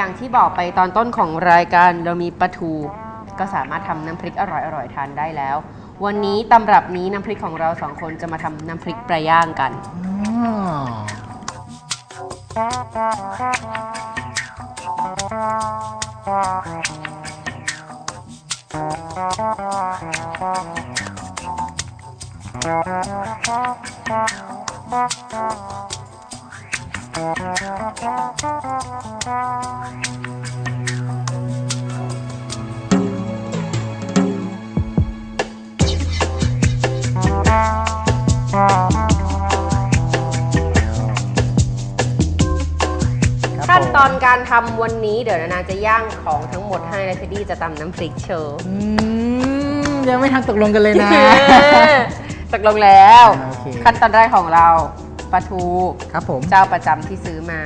อย่างที่บอกไปตอนต้นของรายการเรามีปลาทูก็สามารถทำน้ำพริกอร่อยๆทานได้แล้ว วันนี้ตำรับนี้น้ำพริกของเราสองคนจะมาทำน้ำพริกปลาย่างกันอ ขั้นตอนผมการทำวันนี้เดี๋ยวนานาจะย่างของทั้งหมดให้และเทดดี้จะตำน้ำพริกโชว์อืมยังไม่ทันตกลงกันเลยนะ ตกลงแล้ว โอเค ขั้นตอนแรกของเรา ปลาทูครับผม เจ้าประจำที่ซื้อมา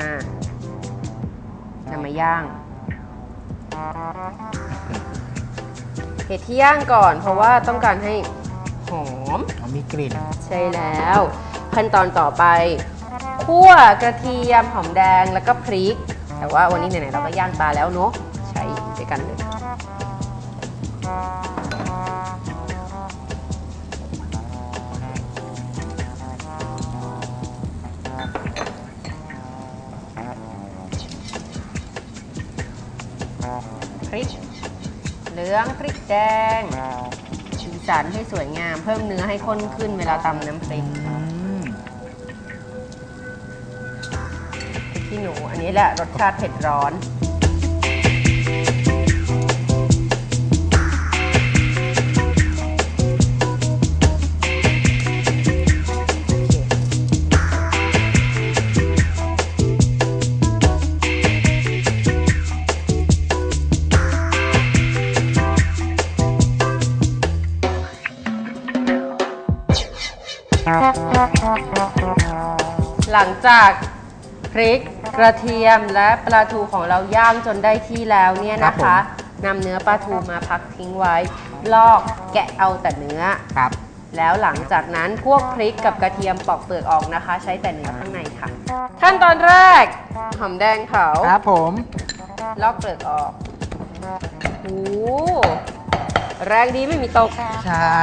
จะมาย่างเห็ดที่ย่างก่อน เพราะว่าต้องการให้หอม อ๋อมีกลิ่น ใช่แล้ว ขั้นตอนต่อไปคั่วกระเทียมหอมแดงแล้วก็พริก แต่ว่าวันนี้ไหนๆเราก็ย่างปลาแล้วเนาะใช้ด้วยกันเลย พริกเหลืองพริกแดงสีสันให้สวยงาม เพิ่มเนื้อให้ข้นขึ้นเวลาตำน้ำพริกอืมพริกขี้หนู อันนี้แหละรสชาติเผ็ดร้อน หลังจากพริกกระเทียมและปลาทูของเราย่างจนได้ที่แล้วเนี่ยนะคะนำเนื้อปลาทูมาพักทิ้งไว้ ลอกแกะเอาแต่เนื้อ ครับ แล้วหลังจากนั้นพวกพริกกับกระเทียมปอกเปลือกออกนะคะ ใช้แต่เนื้อข้างในค่ะ ขั้นตอนแรกหอมแดงเผาครับผม ลอกเปลือกออกโอ้โหแรงดีไม่มีตก ใช่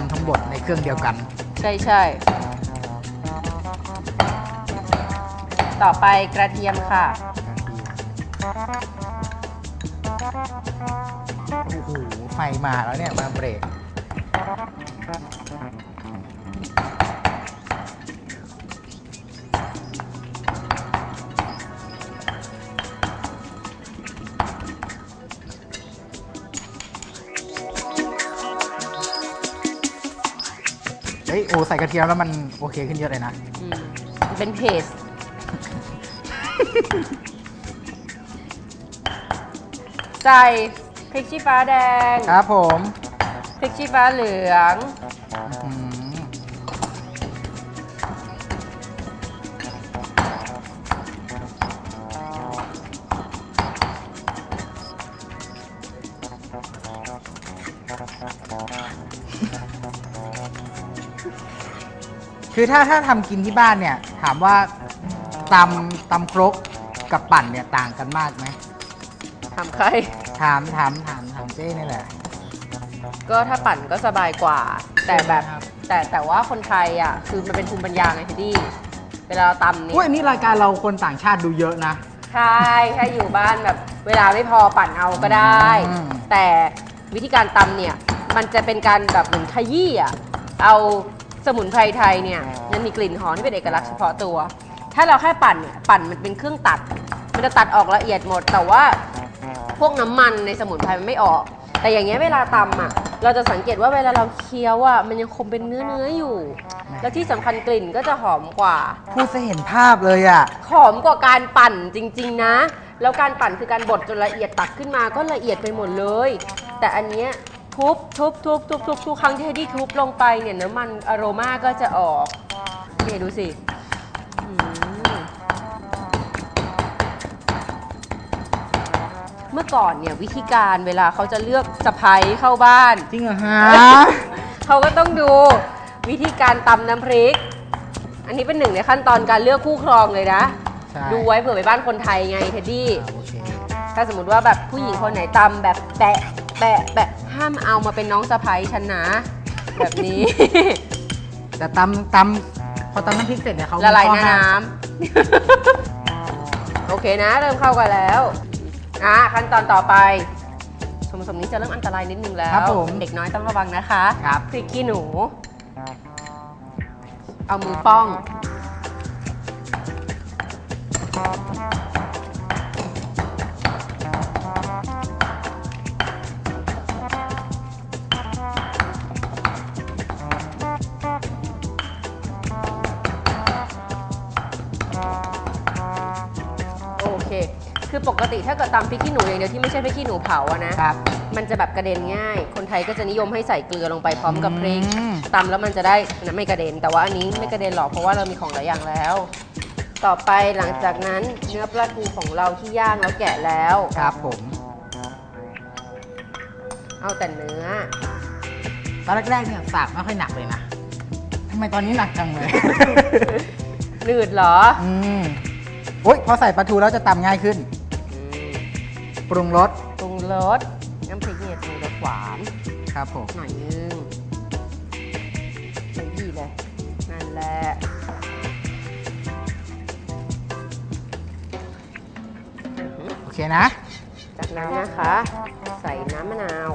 นี่ทั้งตำทั้งบดในเครื่องเดียวกัน ใช่ใช่ต่อไปกระเทียมค่ะ โอ้โห ไฟมาแล้วเนี่ย มาเบรก โอ้ใส่กระเทียมแล้วมันโอเคขึ้นเยอะเลยนะ อืมมันเป็นเพจใส่พริกชี้ฟ้าแดง ครับผม พริกชี้ฟ้าเหลือง คือถ้าถ้าทำกินที่บ้านเนี่ย ถามว่าตำตำครกกับปั่นเนี่ยต่างกันมากไหมทำใคร ถามถามถามถามเจ้นี่แหละ ก็ถ้าปั่นก็สบายกว่า แต่แบบครับ แต่แต่ว่าคนไทยอะ คือมันเป็นภูมิปัญญาไงทีดี้เวลาเราตำเนี่ อุ้ยยอันนี้รายการเราคนต่างชาติดูเยอะนะ ใช่แค่อยู่บ้านแบบเวลาไม่พอปั่นเอาก็ได้ อืม แต่วิธีการตำเนี่ย มันจะเป็นการแบบเหมือนขยี้อะ เอา สมุนไพรไทยเนี่ยมันมีกลิ่นหอมที่เป็นเอกลักษณ์เฉพาะตัว ถ้าเราแค่ปั่นเนี่ยปั่นมันเป็นเครื่องตัด มันจะตัดออกละเอียดหมด แต่ว่าพวกน้ำมันในสมุนไพรมันไม่ออก แต่อย่างเงี้ยเวลาตำอะ เราจะสังเกตว่าเวลาเราเคี้ยวอะมันยังคงเป็นเนื้อเนื้อๆอยู่ แล้วที่สำคัญกลิ่นก็จะหอมกว่า พูดจะเห็นภาพเลยอะ หอมกว่าการปั่นจริง ๆ นะ แล้วการปั่นคือการบดจนละเอียดตักขึ้นมาก็ละเอียดไปหมดเลย แต่อันเนี้ย ทุบทุบทุบทุบทุบทุกครั้งที่ให้ดีทุบลงไปเนี่ยน้ำมันอโรมาก็จะออกนี่ดูสิอืมเมื่อก่อนเนี่ยวิธีการเวลาเขาจะเลือกสะพ้ยเข้าบ้าน จริงเหรอฮะ เขาก็ต้องดูวิธีการตำน้ำพริก อันนี้เป็นหนึ่งในขั้นตอนการเลือกคู่ครองเลยนะ ใช่ดูไว้เผื่อไปบ้านคนไทยไงเท็ดดี้ อ่าโอเคถ้าสมมติว่าแบบผู้หญิงคนไหนตำแบบแปะแปะแปะ ห้ามเอามาเป็นน้องสะพ้ยฉันนะ แบบนี้ แต่ตำตำพอตำน้ำพริกเสร็จเนี่ยเขาละลายมีข้อในห้ามน้ำ โอเคนะ เริ่มเข้ากันแล้วอะขั้นตอนต่อไปส่วนผสมนี้จะเริ่มอันตรายนิดนึงแล้วครับผมเด็กน้อยต้องระวังนะคะครับพริกขี้หนู เอามือป้อง คือปกติถ้าเกิดตำพริกขี้หนูอย่างเดียวที่ไม่ใช่พริกขี้หนูเผาอะนะ ครับ มันจะแบบกระเด็นง่าย คนไทยก็จะนิยมให้ใส่เกลือลงไปพร้อมกับพริกอืม ตำแล้วมันจะได้นะไม่กระเด็น แต่ว่าอันนี้ไม่กระเด็นหรอกเพราะว่าเรามีของหลายอย่างแล้ว ต่อไปหลังจากนั้นเนื้อปลาทูของเราที่ย่างแล้วแกะแล้ว ครับผมเอาแต่เนื้อ ตอนแรกๆเนี่ยสากไม่ค่อยหนักเลยนะทำไมตอนนี้หนักจังเลย หนืดเหรอ อืมโอ้ยพอใส่ปลาทูแล้วจะตำง่ายขึ้นอืม ปรุงรสปรุงรสน้ำพริกเนี่ยปรุงรสหวานครับผมหน่อยนึงใส่ยี่เลยนั่นแหละอื้อหือโอเคนะ จากนั้นนะคะ ใส่น้ำมะนาว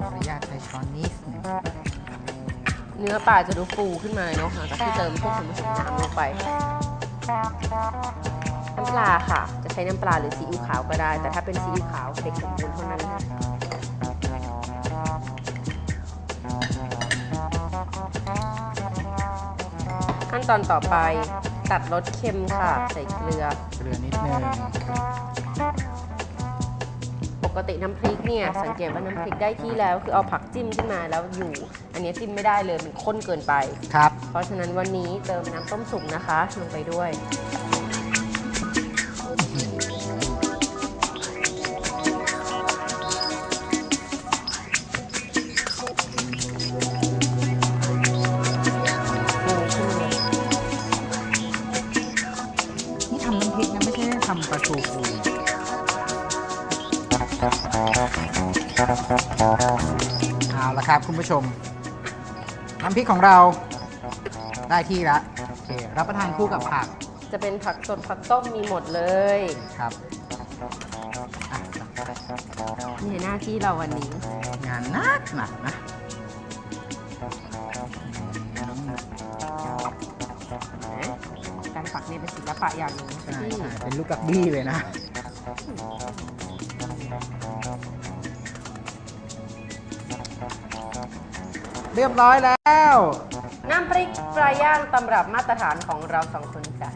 ขออนุญาตใช้ช้อนนิดหนึงเนื้อปลาจะดูฟูขึ้นมาเลยเนาะหลังจากที่เติมพวกส่วนผสมน้ำลงไป น้ำปลาค่ะ จะใช้น้ำปลาหรือซีอิ๊วขาวก็ได้ แต่ถ้าเป็นซีอิ๊วขาวเด็กสมบูรณ์เท่านั้นขั้นตอนต่อไปตัดรสเค็มค่ะ ใส่เกลือ เกลือนิดนึงป กติน้ำพริกเนี่ยสังเกตว่าน้ำพริกได้ที่แล้ว คือเอาผักจิ้มขึ้นมาแล้วอยู่ อันนี้จิ้มไม่ได้เลยมันข้นเกินไป ครับ เพราะฉะนั้นวันนี้เติมน้ำต้มสุกนะคะลงไปด้วย เอาละครับคุณผู้ชม น้ำพริกของเราได้ที่แล้วโอเครับประทานคู่กับผักจะเป็นผักสดผักต้มมีหมดเลยครับอะนี่หน้าที่เราวันนี้ งานหนักหนักนะการปักเนี่ยเป็นศิลปะอย่างหนึงนะใช่พี่ ใช่เป็นลูกกักบี้เลยนะ เรียบร้อยแล้ว น้ำพริกปลาย่างตำรับมาตรฐานของเราสองคนจ้ะ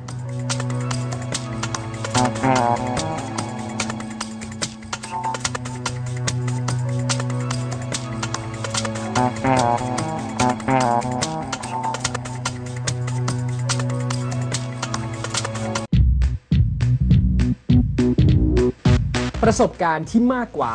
ประสบการณ์ที่มากกว่า